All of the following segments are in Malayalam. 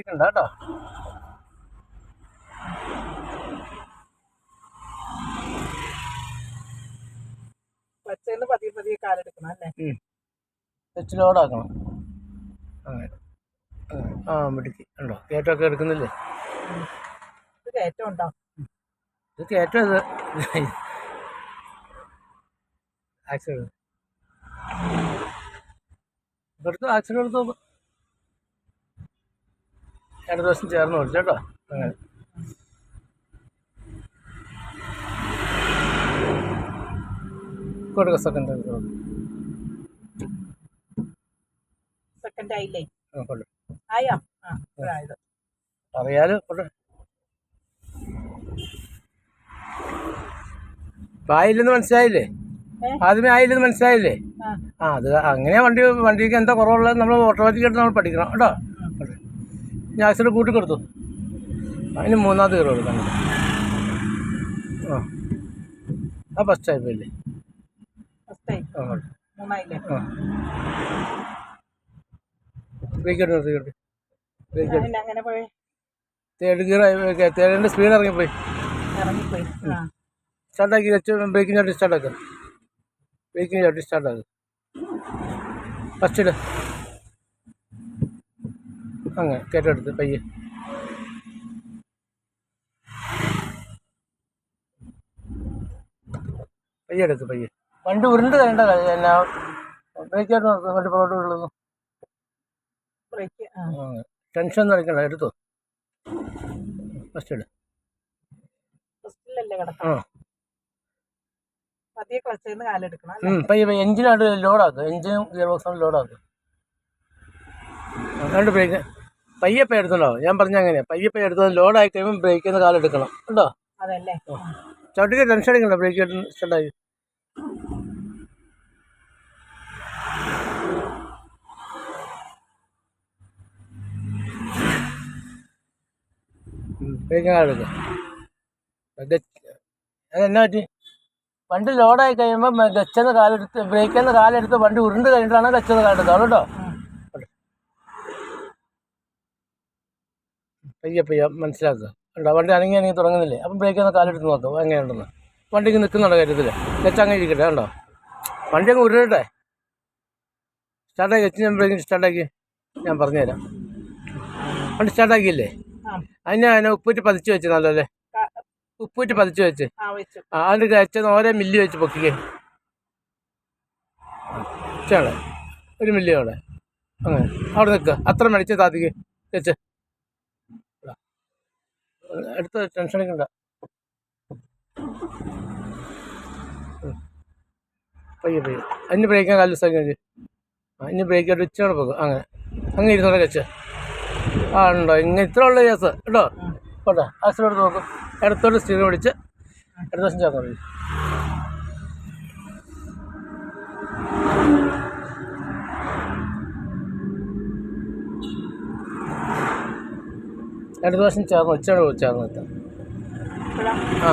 ഇരിക്കണ്ട കേട്ടോ. ക്ലച്ചിൽ പതിയെ പതിയെ കാലെടുക്കണം അല്ലേ? വെച്ച് ലോഡാക്കണം അങ്ങനെ. ആ മിടുക്കി. ഉണ്ടോ? കയറ്റമൊക്കെ എടുക്കുന്നില്ലേ? ഇത് കയറ്റം ഉണ്ടോ? ഇത് കയറ്റം ഇത്. ആക്സിഡന്റ് ഇവിടുത്തെ ആക്സിഡന്റ് എടുത്ത് രണ്ട് ദിവസം ചേർന്ന് ഓടിച്ചു കേട്ടോ. അങ്ങനെ. കൊടുക്ക സെക്കൻഡ് സെക്കൻഡ് ആയില്ലേ? ആയോ? ആ ഇതായത് അറിയാലോ കൊള്ളു ആയില്ലെന്ന് മനസ്സിലായില്ലേ? ആദ്യമേ ആയില്ലെന്ന് മനസ്സിലായില്ലേ? ആ. ആ അത് അങ്ങനെ വണ്ടി വണ്ടിക്ക് എന്താ കുറവുള്ളത് നമ്മൾ ഓട്ടോമാറ്റിക്കായിട്ട് നമ്മൾ പഠിക്കണം കേട്ടോ. ഞാൻ ആക്സിഡന്റ് കൂട്ടി കൊടുത്തു. അതിന് മൂന്നാമത് കയറി കൊടുക്കണം ആ. ആ ഫസ്റ്റ് ആയിപ്പോയില്ലേ ബ്രേക്ക് എടുത്തു ബ്രേക്ക് തേർഡ് ഗിയർ തേർഡിന്റെ സ്പീഡ് ഇറങ്ങിപ്പോയി. സ്റ്റാർട്ടാക്കി വെച്ച് ബ്രേക്കിംഗ് ചവിട്ടി സ്റ്റാർട്ടാക്കുക ബ്രേക്കിംഗ് ചവിട്ടി സ്റ്റാർട്ടാക്കുക ഫസ്റ്റ് ഇട്. അങ്ങനെ കയറ്റെടുത്ത് പയ്യെ. പയ്യെ എടുത്ത് പയ്യെ. വണ്ടി ഉരുണ്ട് കാര്യം എന്നാ ബ്രേക്ക് ആയിട്ട് നിർത്തും വണ്ടി പുറകോട്ട് ആ. ടെൻഷൻ ഒന്നും അടിക്കണ്ട എടുത്തോ. ഫസ്റ്റ് ഇട്. പയ്യെ പയ്യെ. എഞ്ചിനായിട്ട് ലോഡാക്കുക എഞ്ചിനും ഗിയർ ബോക്സും ലോഡാക്കുക രണ്ട് ബ്രേക്ക്. പയ്യെ എടുത്തുണ്ടോ ഞാൻ പറഞ്ഞ അങ്ങനെ. പയ്യപ്പ എടുത്തത് ലോഡായി കഴിയുമ്പോൾ ചെയ്യുന്ന കാലം എടുക്കണം. കേട്ടോ അതല്ലേ. ചവിട്ടിക്ക് ടെൻഷൻ അടിക്കണ്ട ബ്രേക്ക് സ്റ്റാർട്ടായി അതെന്നാ പറ്റി? വണ്ടി ലോഡായി കഴിയുമ്പോൾ ഗച്ചെന്ന് കാലെടുത്ത് ബ്രേക്കിൽ നിന്ന് കാലെടുത്ത് വണ്ടി ഉരുണ്ട് കഴിഞ്ഞിട്ടാണ് ഗച്ചെന്ന് കാലെടുക്കുക കേട്ടോ. പയ്യെ പയ്യെ മനസ്സിലാക്കുക. കണ്ടോ? വണ്ടി അനങ്ങി അനങ്ങി തുടങ്ങുന്നില്ലേ? അപ്പം ബ്രേക്ക് ഒന്ന് കാലെടുത്ത് നോക്കാം. എങ്ങനെയുണ്ടെന്ന്. വണ്ടിക്ക് നിൽക്കുന്നുണ്ടോ കാര്യത്തിൽ തെച്ചങ്ങ് ഇരിക്കട്ടെ കണ്ടോ? വണ്ടി അങ്ങ് ഉരുട്ടെ സ്റ്റാർട്ടാക്കി ഞാൻ ബ്രേക്ക് സ്റ്റാർട്ടാക്കി ഞാൻ പറഞ്ഞുതരാം. വണ്ടി സ്റ്റാർട്ടാക്കിയില്ലേ അതിന് അതിനെ ഉപ്പൂറ്റി പതിച്ച് വെച്ച് നല്ലല്ലേ ഉപ്പൂറ്റി പതിച്ച് വെച്ച്. ആ അതിന്റെ ഗച്ചെന്ന് ഓരോ മില്ലി വെച്ച് പൊക്കിക്കേ. ചേളെ ഒരു മില്ലി അവിടെ അങ്ങനെ. അവിടെ നിൽക്കുക അത്ര മേടിച്ച് താത്തിക്ക്. വെച്ച്. അടുത്ത ടെൻഷൻ അടിക്കണ്ട ഉം. പയ്യെ പയ്യെ. അതിന് ബ്രേക്കാൻ കാൽ ദിവസം ബ്രേക്ക് ആയിട്ട് ഉച്ചയോടെ പോകും. അങ്ങനെ. അങ്ങനെ ഇരുന്നോടെ കച്ച. ആ ഉണ്ടോ? ഇങ്ങനെ ഇത്ര ഉള്ള കേസ് കേട്ടോ പോട്ടെ. ആക്സിഡന്റ് എടുത്ത് നോക്കും. ഇടത്തോട്ട് സ്റ്റീറിംഗ് പിടിച്ച്. ഇടത്തോട്ട് ചേർന്ന് അടുത്ത ദിവസം ചേർന്ന് ഉച്ചയോടെ ചേർന്ന് എത്താം ആ.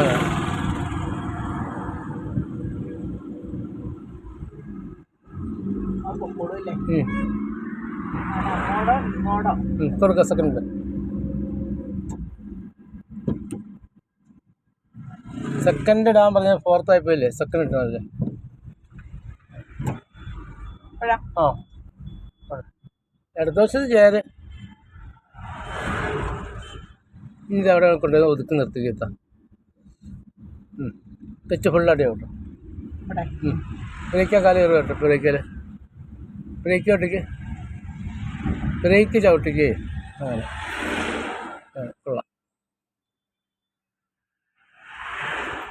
കൊടുക്ക സെക്കൻഡ് സെക്കൻഡ് ഇടാൻ പറഞ്ഞ ഫോർത്ത് ആയിപ്പോയില്ലേ സെക്കൻഡ് ഇട്ടതല്ലേ ഇപ്പോഴാ ആ. ഇടതുവശത്ത് ചേര് ഇനി ഇത് അവിടെ കൊണ്ടുപോയി ഒതുക്കി നിർത്തി എത്താം തെച്ച് ഫുള്ളടി കേട്ടോ ബ്രേക്കാൻ കാലം കയറി കേട്ടോ ബ്രേക്കിൽ ബ്രേക്ക് ചവിട്ടിക്ക്. ബ്രേക്ക് ചവിട്ടിക്ക്. അങ്ങനെ കൊള്ളാം.